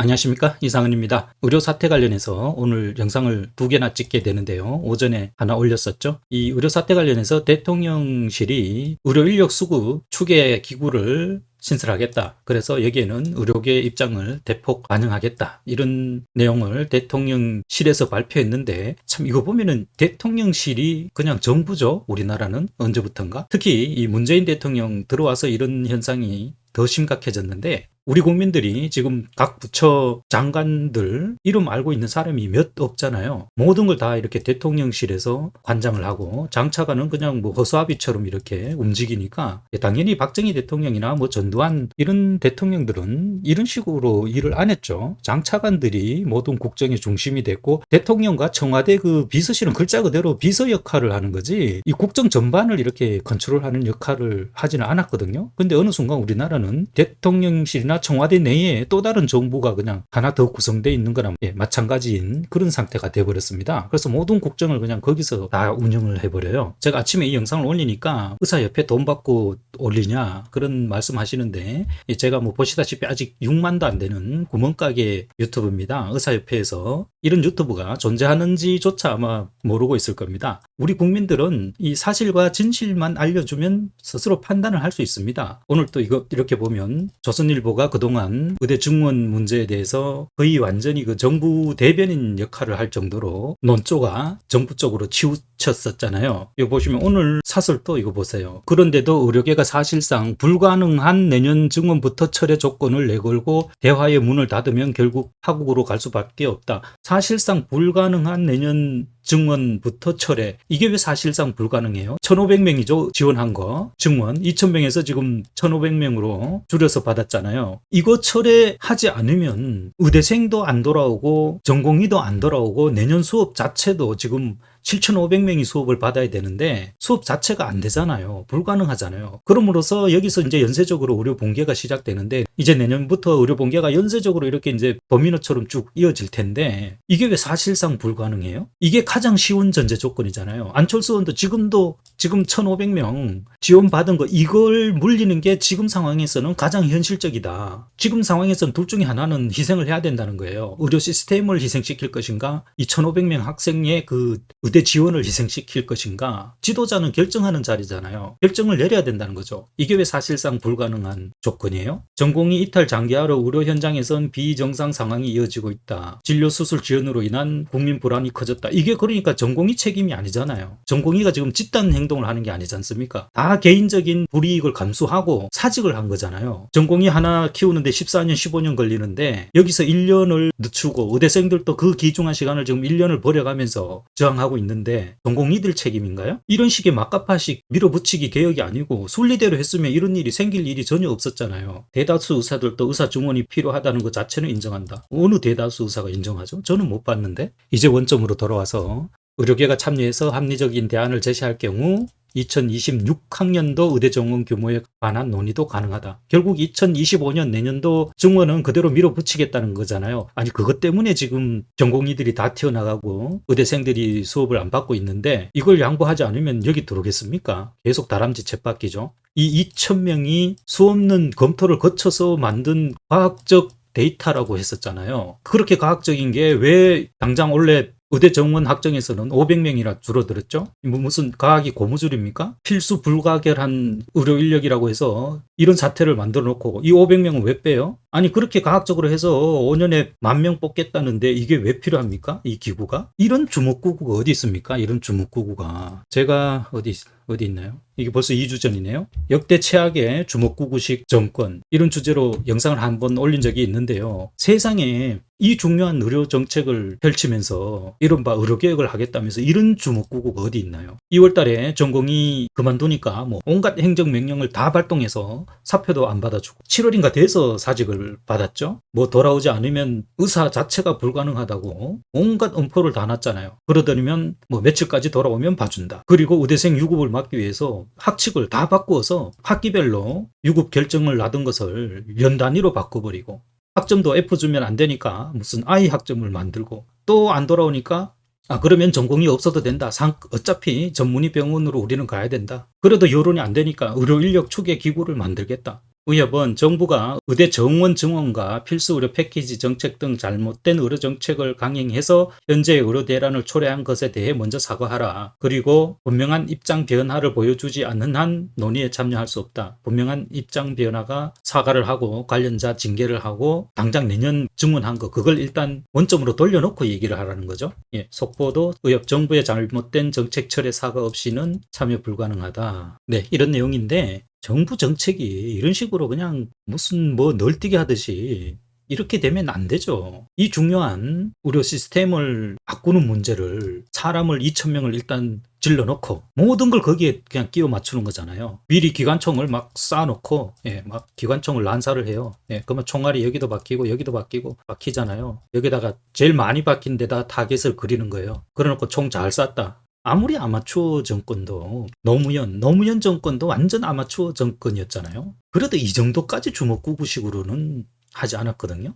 안녕하십니까 이상은입니다. 의료 사태 관련해서 오늘 영상을 두 개나 찍게 되는데요. 오전에 하나 올렸었죠. 이 의료 사태 관련해서 대통령실이 의료 인력 수급 추계 기구를 신설하겠다. 그래서 여기에는 의료계 입장을 대폭 반영하겠다. 이런 내용을 대통령실에서 발표했는데 참 이거 보면은 대통령실이 그냥 정부죠. 우리나라는 언제부턴가. 특히 이 문재인 대통령 들어와서 이런 현상이 더 심각해졌는데 우리 국민들이 지금 각 부처 장관들 이름 알고 있는 사람이 몇 없잖아요. 모든 걸 다 이렇게 대통령실에서 관장을 하고 장차관은 그냥 뭐 허수아비처럼 이렇게 움직이니까 당연히 박정희 대통령이나 뭐 전두환 이런 대통령들은 이런 식으로 일을 안 했죠. 장차관들이 모든 국정의 중심이 됐고 대통령과 청와대 그 비서실은 글자 그대로 비서 역할을 하는 거지 이 국정 전반을 이렇게 컨트롤하는 역할을 하지는 않았거든요. 근데 어느 순간 우리나라는 대통령실이나 청와대 내에 또 다른 정부가 그냥 하나 더 구성되어 있는 거나 예, 마찬가지인 그런 상태가 돼버렸습니다. 그래서 모든 국정을 그냥 거기서 다 운영을 해버려요. 제가 아침에 이 영상을 올리니까 의사협회 돈 받고 올리냐 그런 말씀 하시는데 예, 제가 뭐 보시다시피 아직 6만도 안 되는 구멍가게 유튜브입니다. 의사협회에서 이런 유튜브가 존재하는지조차 아마 모르고 있을 겁니다. 우리 국민들은 이 사실과 진실만 알려주면 스스로 판단을 할 수 있습니다. 오늘 또 이거 이렇게 보면 조선일보가 그동안 의대 증원 문제에 대해서 거의 완전히 그 정부 대변인 역할을 할 정도로 논조가 정부 쪽으로 치우 쳤었잖아요. 이거 보시면 오늘 사설도 이거 보세요. 그런데도 의료계가 사실상 불가능한 내년 증원부터 철회 조건을 내걸고 대화의 문을 닫으면 결국 파국으로 갈 수밖에 없다. 사실상 불가능한 내년 증원부터 철회. 이게 왜 사실상 불가능해요? 1,500명이죠. 지원한 거. 증원. 2,000명에서 지금 1,500명으로 줄여서 받았잖아요. 이거 철회하지 않으면 의대생도 안 돌아오고 전공의도 안 돌아오고 내년 수업 자체도 지금 7,500명이 수업을 받아야 되는데 수업 자체가 안 되잖아요. 불가능하잖아요. 그럼으로써 여기서 이제 연쇄적으로 의료 봉개가 시작되는데 이제 내년부터 의료 봉개가 연쇄적으로 이렇게 이제 범위너처럼 쭉 이어질 텐데 이게 왜 사실상 불가능해요? 이게 가장 쉬운 전제 조건이잖아요. 안철수 의원도 지금도 지금 1,500명 지원받은 거 이걸 물리는 게 지금 상황에서는 가장 현실적이다. 지금 상황에서는 둘 중에 하나는 희생을 해야 된다는 거예요. 의료 시스템을 희생시킬 것인가? 이 1,500명 학생의 그 의대 지원을 희생시킬 것인가? 지도자는 결정하는 자리잖아요. 결정을 내려야 된다는 거죠. 이게 왜 사실상 불가능한 조건이에요? 전공이 이탈 장기화로 의료 현장에선 비정상 상황이 이어지고 있다. 진료 수술 지연으로 인한 국민 불안이 커졌다. 이게 그러니까 전공이 책임이 아니잖아요. 전공의가 지금 집단 행 동을 하는 게 아니지 않습니까? 다 개인적인 불이익을 감수하고 사직을 한 거잖아요. 전공이 하나 키우는데 14년, 15년 걸리는데 여기서 1년을 늦추고 의대생들도 그 기중한 시간을 지금 1년을 버려가면서 저항하고 있는데 전공의들 책임인가요? 이런 식의 막가파식 밀어붙이기 개혁이 아니고 순리대로 했으면 이런 일이 생길 일이 전혀 없었잖아요. 대다수 의사들도 의사 증원이 필요하다는 것 자체는 인정한다. 어느 대다수 의사가 인정하죠? 저는 못 봤는데 이제 원점으로 돌아와서 의료계가 참여해서 합리적인 대안을 제시할 경우 2026학년도 의대 정원 규모에 관한 논의도 가능하다. 결국 2025년 내년도 증원은 그대로 밀어붙이겠다는 거잖아요. 아니 그것 때문에 지금 전공의들이 다 튀어나가고 의대생들이 수업을 안 받고 있는데 이걸 양보하지 않으면 여기 들어오겠습니까? 계속 다람쥐 챗바퀴죠. 이 2,000명이 수없는 검토를 거쳐서 만든 과학적 데이터라고 했었잖아요. 그렇게 과학적인 게 왜 당장 원래 의대 정원 학정에서는 500명이나 줄어들었죠. 뭐 무슨 과학이 고무줄입니까? 필수 불가결한 의료 인력이라고 해서 이런 사태를 만들어 놓고 이 500명은 왜 빼요? 아니 그렇게 과학적으로 해서 5년에 만 명 뽑겠다는데 이게 왜 필요합니까? 이 기구가? 이런 주목구구가 어디 있습니까? 이런 주목구구가 제가 어디 어디 있나요? 이게 벌써 2주 전이네요. 역대 최악의 주목구구식 정권 이런 주제로 영상을 한 번 올린 적이 있는데요. 세상에 이 중요한 의료 정책을 펼치면서 이른바 의료 개혁을 하겠다면서 이런 주목구구가 어디 있나요? 2월 달에 전공이 그만두니까 뭐 온갖 행정 명령을 다 발동해서 사표도 안 받아주고 7월인가 돼서 사직을 받았죠. 뭐 돌아오지 않으면 의사 자체가 불가능하다고 온갖 엄포를 다 놨잖아요. 그러더니면 뭐 며칠까지 돌아오면 봐준다. 그리고 의대생 유급을 막기 위해서 학칙을 다 바꾸어서 학기별로 유급 결정을 놔둔 것을 연 단위로 바꿔버리고 학점도 F 주면 안 되니까 무슨 I 학점을 만들고 또 안 돌아오니까 아 그러면 전공이 없어도 된다. 상 어차피 전문의 병원으로 우리는 가야 된다. 그래도 여론이 안 되니까 의료 인력 추계 기구를 만들겠다. 의협은 정부가 의대 정원 증원과 필수 의료 패키지 정책 등 잘못된 의료 정책을 강행해서 현재 의료 대란을 초래한 것에 대해 먼저 사과하라. 그리고 분명한 입장 변화를 보여주지 않는 한 논의에 참여할 수 없다. 분명한 입장 변화가 사과를 하고 관련자 징계를 하고 당장 내년 증원한 거 그걸 일단 원점으로 돌려놓고 얘기를 하라는 거죠. 예, 속보도 의협 정부의 잘못된 정책 철회 사과 없이는 참여 불가능하다. 네, 이런 내용인데 정부 정책이 이런 식으로 그냥 무슨 뭐 널뛰기 하듯이 이렇게 되면 안 되죠. 이 중요한 의료 시스템을 바꾸는 문제를 사람을 2,000명을 일단 질러놓고 모든 걸 거기에 그냥 끼워 맞추는 거잖아요. 미리 기관총을 막 쌓아놓고, 예, 막 기관총을 난사를 해요. 예, 그러면 총알이 여기도 박히고 여기도 박히고 박히잖아요. 여기다가 제일 많이 박힌 데다 타겟을 그리는 거예요. 그래놓고 총 잘 쐈다. 아무리 아마추어 정권도 노무현, 노무현 정권도 완전 아마추어 정권이었잖아요. 그래도 이 정도까지 주먹구구식으로는 하지 않았거든요.